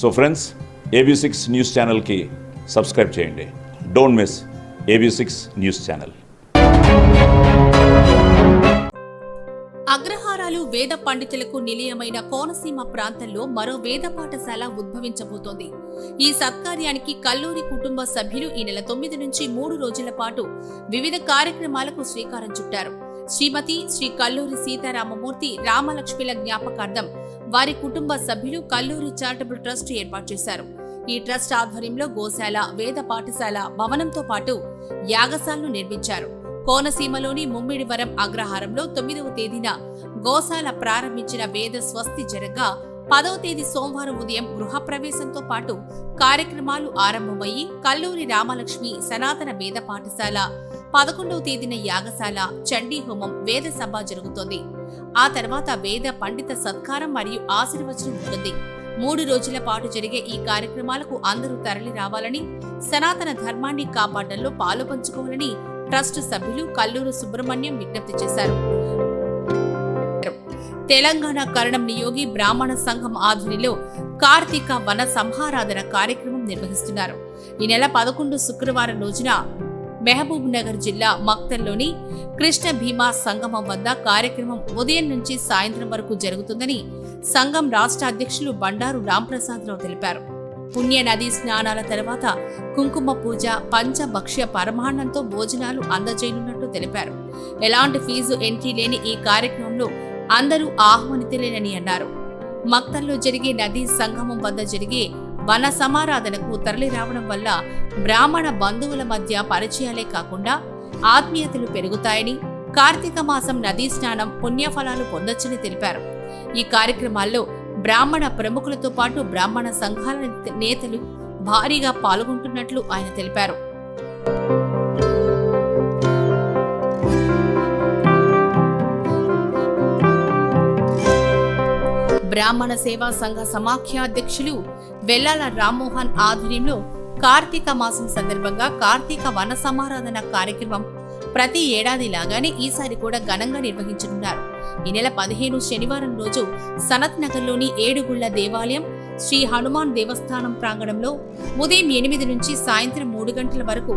So friends AB six news ఛానల్కి subscribe చేయండి. Don't miss AB six news channel అగ్రహారాలు వేద పండితులకు నిలయమైన కోనసీమ ప్రాంతంలో మరో వేద పాఠశాల ఉద్భవించబోతోంది. ఈ సత్కార్యానికి కల్లూరి కుటుంబ సభ్యులు ఈ నెల తొమ్మిది నుంచి మూడు రోజుల పాటు వివిధ కార్యక్రమాలకు శ్రీకారం చుట్టారు. శ్రీమతి శ్రీ కల్లూరి సీతారామమూర్తి రామలక్ష్మిల జ్ఞాపకార్థం వారి కుటుంబ సభ్యులు కల్లూరి చారిటబుల్ ట్రస్ట్ ఏర్పాటు చేశారు. ఈ ట్రస్ట్ ఆధ్వర్యంలో గోశాల వేద పాఠశాల భవనంతో పాటు యాగశాలను నిర్మించారు. కోనసీమలోని ముమ్మిడివరం అగ్రహారంలో తొమ్మిదవ తేదీన గోశాల ప్రారంభించిన వేద స్వస్తి జరగా పదవ తేదీ సోమవారం ఉదయం గృహప్రవేశంతో పాటు కార్యక్రమాలు ఆరంభమయ్యి కల్లూరి రామలక్ష్మి సనాతన వేద పాఠశాల పదకొండవ తేదీన యాగశాల చండీ హోమం వేద సభ జరుగుతోంది. ఆ తర్వాత వేద పండిత సత్కారం మరియు ఆశీర్వచనం ఉంటుంది. మూడు రోజుల పాటు జరిగే ఈ కార్యక్రమాలకు అందరూ తరలి రావాలని సనాతన ధర్మాన్ని కాపాడడంలో పాలు పంచుకోవాలని ట్రస్ట్ సభ్యులు కల్లూరు సుబ్రహ్మణ్యం విజ్ఞప్తి చేశారు. తెలంగాణ కరణం నియోగి బ్రాహ్మణ సంఘం ఆధ్వర్యంలో కార్తీక వన సంహారాధన కార్యక్రమం నిర్వహిస్తున్నారు. ఈ నెల పదకొండు శుక్రవారం రోజున మహబూబ్ నగర్ జిల్లా మక్తల్లోని కృష్ణ భీమా సంగమం వద్ద కార్యక్రమం ఉదయం నుంచి సాయంత్రం వరకు జరుగుతుందని సంఘం రాష్ట్ర అధ్యక్షులు బండారు రాంప్రసాదరావు తెలిపారు. పుణ్యనదీ స్నానాల తర్వాత కుంకుమ పూజ పంచభక్ష్య పరమాన్నంతో భోజనాలు అందజేయనున్నట్లు తెలిపారు. ఎలాంటి ఫీజు ఎంట్రీ లేని ఈ కార్యక్రమంలో అందరూ ఆహ్వానితులేనని అన్నారు. మక్తల్లో జరిగే నదీ సంగమం వద్ద జరిగే వన సమారాధనకు తరలి రావడం వల్ల బ్రాహ్మణ బంధువుల మధ్య పరిచయాలే కాకుండా ఆత్మీయతలు పెరుగుతాయని కార్తీక మాసం నదీ స్నానం పుణ్యఫలాలు పొందొచ్చని తెలిపారు. ఈ కార్యక్రమాల్లో బ్రాహ్మణ ప్రముఖులతో పాటు బ్రాహ్మణ సంఘాల నేతలు భారీగా పాల్గొంటున్నట్లు ఆయన తెలిపారు. బ్రాహ్మణ సేవా సంఘ సమాఖ్యాధ్యక్షులు వెల్లాల రామ్మోహన్ ఆధ్వర్యంలో కార్తీక మాసం సందర్భంగా కార్తీక వన సమారాధన కార్యక్రమం ప్రతి ఏడాది లాగానే ఈసారి కూడా ఘనంగా నిర్వహించనున్నారు. ఈ నెల పదిహేను శనివారం రోజు సనత్ నగర్లోని ఏడుగుళ్ళ దేవాలయం శ్రీ హనుమాన్ దేవస్థానం ప్రాంగణంలో ఉదయం ఎనిమిది నుంచి సాయంత్రం మూడు గంటల వరకు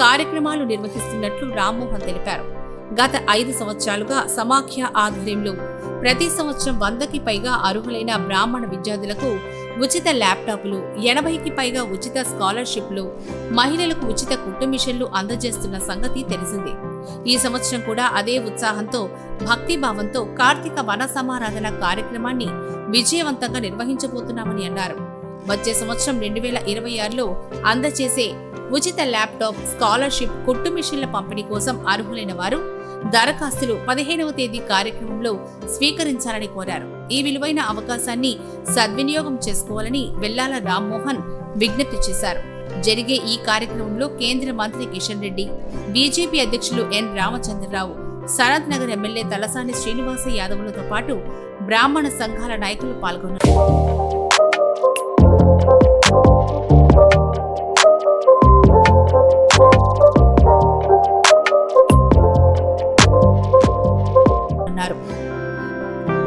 కార్యక్రమాలు నిర్వహిస్తున్నట్లు రామ్మోహన్ తెలిపారు. గత ఐదు సంవత్సరాలుగా సమాఖ్య ఆధ్వర్యంలో ప్రతి సంవత్సరం వందకి పైగా అర్హులైన బ్రాహ్మణ విద్యార్థులకు ఉచిత ల్యాప్టాప్లు ఎనభైకి పైగా ఉచిత స్కాలర్షిప్లు మహిళలకు ఉచిత కుట్టు మిషన్లు అందజేస్తున్న సంగతి తెలిసిందే. ఈ సంవత్సరం కూడా అదే ఉత్సాహంతో భక్తిభావంతో కార్తీక వన సమారాధన కార్యక్రమాన్ని విజయవంతంగా నిర్వహించబోతున్నామని అన్నారు. వచ్చే సంవత్సరం రెండు వేల ఇరవై ఆరులో అందజేసే ఉచిత ల్యాప్టాప్ స్కాలర్షిప్ కుట్టు మిషన్ల పంపిణీ కోసం అర్హులైన వారు దరఖాస్తులు పదిహేనవ తేదీ కార్యక్రమంలో స్వీకరించాలని కోరారు. ఈ విలువైన అవకాశాన్ని సద్వినియోగం చేసుకోవాలని వెల్లాల రామ్మోహన్ విజ్ఞప్తి చేశారు. జరిగే ఈ కార్యక్రమంలో కేంద్ర మంత్రి కిషన్ రెడ్డి బీజేపీ అధ్యక్షులు ఎన్ రామచంద్రరావు సనత్ నగర్ ఎమ్మెల్యే తలసాని శ్రీనివాస యాదవులతో పాటు బ్రాహ్మణ సంఘాల నాయకులు పాల్గొన్నారు.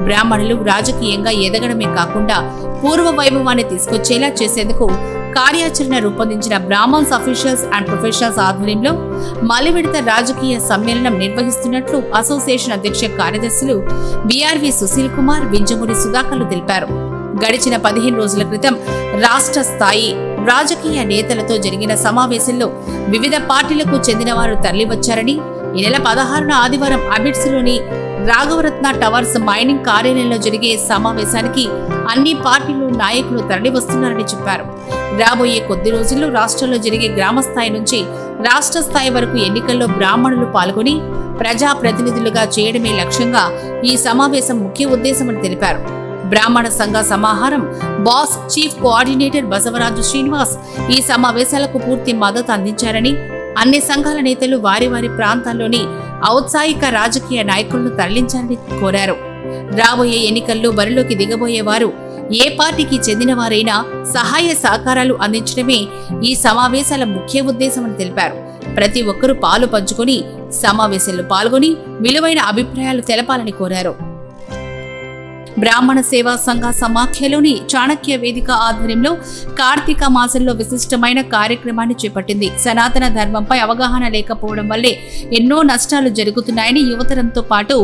బ్రాహ్మణులు రాజకీయంగా ఎదగడమే కాకుండా పూర్వ వైభవాన్ని తీసుకొచ్చేలా చేసేందుకు కార్యాచరణ రూపొందించిన బ్రాహ్మణ్స్ అఫీషియల్స్ అండ్ ప్రొఫెషనల్స్ ఆధ్వర్యంలో మలివిడత రాజకీయ సమ్మేళనం నిర్వహిస్తున్నట్లు అసోసియేషన్ అధ్యక్ష కార్యదర్శులు B R V Sushil Kumar Vinjamuri సుధాకర్లు తెలిపారు. గడిచిన పదిహేను రోజుల క్రితం రాష్ట్ర స్థాయి రాజకీయ నేతలతో జరిగిన సమావేశంలో వివిధ పార్టీలకు చెందిన వారు తరలివచ్చారని ఈ నెల పదహారున ఆదివారం అబిడ్స్లోని రాఘవరత్న టవర్స్ మైనింగ్ కార్యాలయంలో జరిగే సమావేశానికి అన్ని పార్టీలు నాయకులు తరలివస్తున్నారని చెప్పారు. రాబోయే కొద్ది రోజుల్లో రాష్ట్రంలో జరిగే గ్రామ స్థాయి నుంచి రాష్ట్ర స్థాయి వరకు ఎన్నికల్లో బ్రాహ్మణులు పాల్గొని ప్రజా ప్రతినిధులుగా చేయడమే లక్ష్యంగా ఈ సమావేశం ముఖ్య ఉద్దేశమని తెలిపారు. బ్రాహ్మణ సంఘ సమాహారం బాస్ చీఫ్ కోఆర్డినేటర్ బసవరాజు శ్రీనివాస్ ఈ సమావేశాలకు పూర్తి మద్దతు అందించారని అన్ని సంఘాల నేతలు వారి వారి ప్రాంతాల్లోని ఔత్సాహిక రాజకీయ నాయకులను తరలించాలని కోరారు. రాబోయే ఎన్నికల్లో బరిలోకి దిగబోయేవారు ఏ పార్టీకి చెందినవారైనా సహాయ సహకారాలు అందించడమే ఈ సమావేశాల ముఖ్య ఉద్దేశమని తెలిపారు. ప్రతి ఒక్కరూ పాలు పంచుకొని సమావేశంలో పాల్గొని విలువైన అభిప్రాయాలు తెలపాలని కోరారు. బ్రాహ్మణ సేవా సంఘ సమాఖ్యలోని చాణక్య వేదిక ఆధ్వర్యంలో కార్తీక మాసంలో విశిష్టమైన కార్యక్రమాన్ని చేపట్టింది. సనాతన ధర్మంపై అవగాహన లేకపోవడం వల్లే ఎన్నో నష్టాలు జరుగుతున్నాయని యువతరంతో పాటు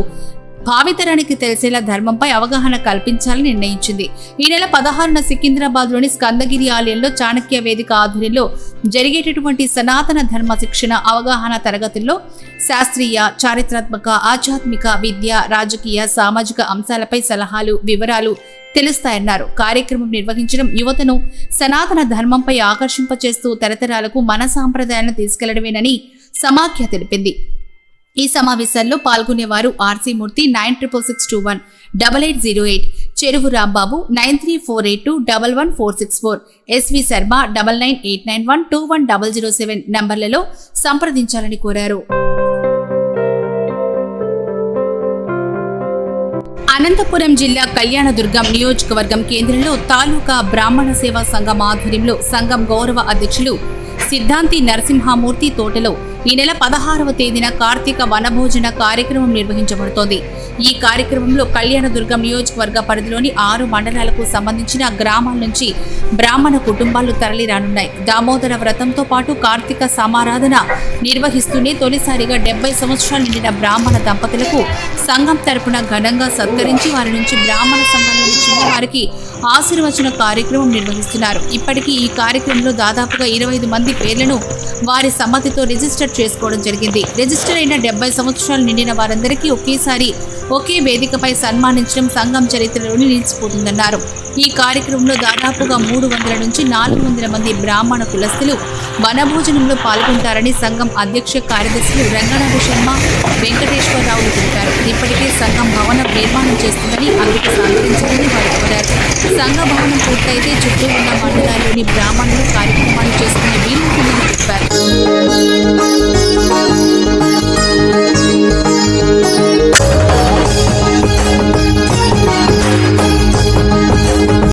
భావితరానికి తెలిసేలా ధర్మంపై అవగాహన కల్పించాలని నిర్ణయించింది. ఈ నెల పదహారున సికింద్రాబాద్లోని స్కందగిరి ఆలయంలో చాణక్య వేదిక ఆధ్వర్యంలో జరిగేటటువంటి సనాతన ధర్మ శిక్షణ అవగాహన తరగతుల్లో శాస్త్రీయ చారిత్రాత్మక ఆధ్యాత్మిక విద్య రాజకీయ సామాజిక అంశాలపై సలహాలు వివరాలు తెలుస్తాయన్నారు. కార్యక్రమం నిర్వహించడం యువతను సనాతన ధర్మంపై ఆకర్షింపచేస్తూ తరతరాలకు మన సాంప్రదాయాలను తీసుకెళ్ళడమేనని సమాఖ్య తెలిపింది. ఈ సమావేశాల్లో పాల్గొనేవారు RC Murthy nine triple six two one double eight zero eight Cheruvu Rambabu nine three four eight two double one four six four SV Sharma double nine eight nine one two one double zero seven నంబర్లలో సంప్రదించాలని కోరారు. అనంతపురం జిల్లా కళ్యాణదుర్గం నియోజకవర్గం కేంద్రంలో తాలూకా బ్రాహ్మణ సేవా సంఘం ఆధ్వర్యంలో సంఘం గౌరవ అధ్యక్షులు సిద్ధాంతి నరసింహమూర్తి తోటలో ఈ నెల పదహారవ తేదీన కార్తీక వనభోజన కార్యక్రమం నిర్వహించబడుతోంది. ఈ కార్యక్రమంలో కళ్యాణదుర్గం నియోజకవర్గ పరిధిలోని ఆరు మండలాలకు సంబంధించిన గ్రామాల నుంచి బ్రాహ్మణ కుటుంబాలు తరలి రానున్నాయి దామోదర వ్రతంతో పాటు కార్తీక సమారాధన నిర్వహిస్తూనే తొలిసారిగా డెబ్బై సంవత్సరాలు నిండిన బ్రాహ్మణ దంపతులకు సంఘం తరపున ఘనంగా సత్కరించి వారి నుంచి బ్రాహ్మణ సంఘంలోని చిన్నవారికి ఆశీర్వచన కార్యక్రమం నిర్వహిస్తున్నారు. ఇప్పటికీ ఈ కార్యక్రమంలో దాదాపుగా ఇరవై ఐదు మంది పేర్లను వారి సమ్మతితో రిజిస్టర్ చేసుకోవడం జరిగింది. రిజిస్టర్ అయిన డెబ్బై సంవత్సరాలు నిండిన వారందరికీ ఒకేసారి ఒకే వేదికపై సన్మానించడం సంఘం చరిత్రలోని నిలిచిపోతుందన్నారు. ఈ కార్యక్రమంలో దాదాపుగా మూడు వందల నుంచి నాలుగు వందల మంది బ్రాహ్మణ కులస్తులు వనభోజనంలో పాల్గొంటారని సంఘం అధ్యక్ష కార్యదర్శులు రంగనాథ శర్మ వెంకటేశ్వరరావులు తెలిపారు. ఇప్పటికే సంఘం భవనం నిర్మాణం చేస్తుందని అందుకు సహకరించాలని వారు కోరారు. సంఘ భవనం పూర్తయితే చుట్టూ ఉన్న మండలాల్లోని బ్రాహ్మణులు కార్య